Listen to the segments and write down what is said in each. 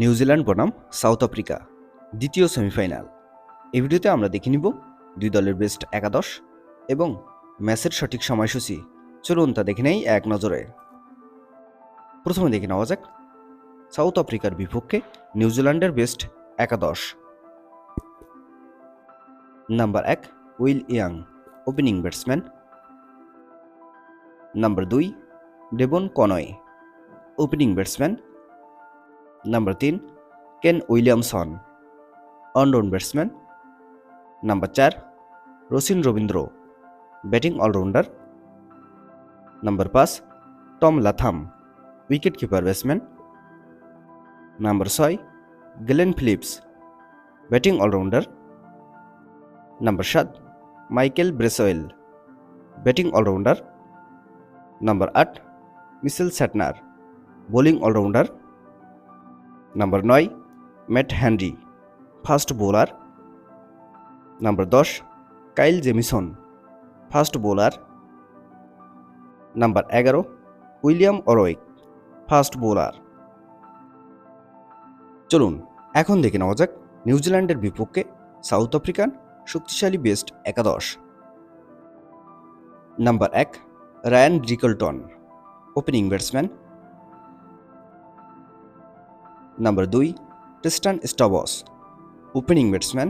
New Zealand বনাম south Africa, দ্বিতীয় semifinal. এই ভিডিওতে আমরা দেখে নিব দুই দলের বেস্ট একাদশ এবং ম্যাচের সঠিক সময়সূচি। চলুন তা দেখে নেই এক নজরে। প্রথমে দেখে নেওয়া যাক সাউথ আফ্রিকার বিপক্ষে নিউজিল্যান্ডের বেস্ট একাদশ। নাম্বার এক, Will Young, opening batsman. Number দুই Devon Conway, opening batsman. Number তিন Kane Williamson allround batsman number চার Rachin Ravindra batting allrounder number পাঁচ Tom Latham wicket keeper batsman number ছয় Glenn Phillips batting allrounder number সাত Michael Bracewell batting allrounder number আট Mitchell Santner bowling allrounder number নয়, Matt Henry fast bowler. Number দশ, Kyle Jamieson fast bowler. Number এগারো, William O'Rourke fast bowler. চলুন, এখন দেখে নেওয়া যাক নিউজিল্যান্ডের বিপক্ষে সাউথ আফ্রিকান শক্তিশালী বেস্ট একাদশ। নাম্বার এক, Ryan Rickelton opening batsman. Number দুই Tristan Stubbs opening batsman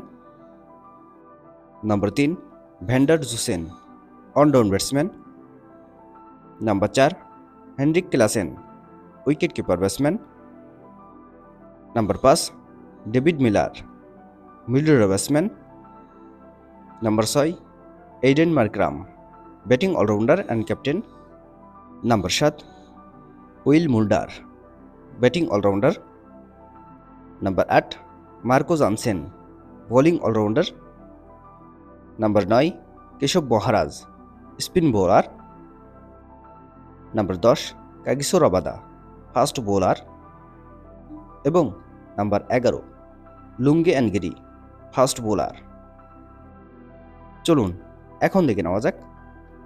number তিন van der Dussen one down batsman number চার Heinrich Klaasen wicket keeper batsman number পাঁচ David Miller middle batsman number ছয় Aiden Markram batting allrounder and captain number সাত Wiaan Mulder batting allrounder number আট Marco Jansen bowling allrounder number নয় Keshav Maharaj spin bowler number দশ Kagiso Rabada fast bowler এবং number এগারো Lungi অ্যানগেরি fast bowler চলুন এখন দেখে নেওয়া যাক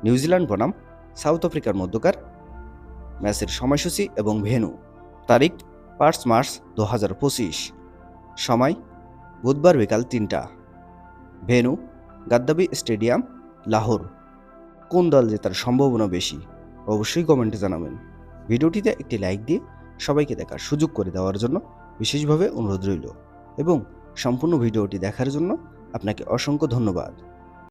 নিউজিল্যান্ড বনাম সাউথ আফ্রিকার মধ্যকার. ম্যাচের সময়সূচি এবং ভেন্যু, তারিখ পাঁচ মার্চ দু হাজার পঁচিশ। সময়, বুধবার বিকাল তিনটা। Venue Gaddafi stadium, Lahore. কোন দল জেতার সম্ভাবনা বেশি? অবশ্যই কমেন্টে জানাবেন। ভিডিওটিতে একটি লাইক দিয়ে সবাইকে দেখার সুযোগ করে দেওয়ার জন্য বিশেষভাবে অনুরোধ রইল এবং সম্পূর্ণ ভিডিওটি দেখার জন্য আপনাকে অসংখ্য ধন্যবাদ।